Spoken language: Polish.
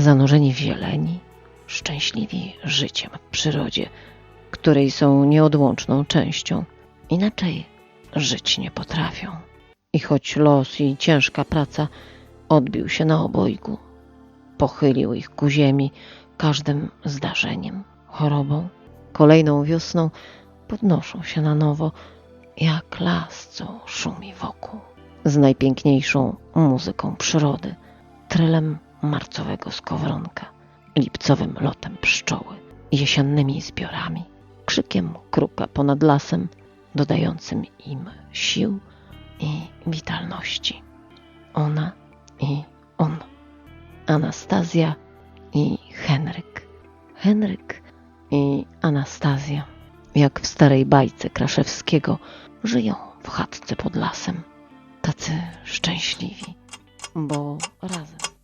zanurzeni w zieleni, szczęśliwi życiem w przyrodzie, której są nieodłączną częścią. Inaczej żyć nie potrafią. I choć los i ciężka praca odbił się na obojgu, pochylił ich ku ziemi każdym zdarzeniem, chorobą, kolejną wiosną podnoszą się na nowo, jak las, co szumi wokół, z najpiękniejszą muzyką przyrody, trylem marcowego skowronka, lipcowym lotem pszczoły, jesiennymi zbiorami, krzykiem kruka ponad lasem, dodającym im sił i witalności. Ona i on. Anastazja i Henryk. Henryk i Anastazja, jak w starej bajce Kraszewskiego, żyją w chatce pod lasem. Tacy szczęśliwi, bo razem.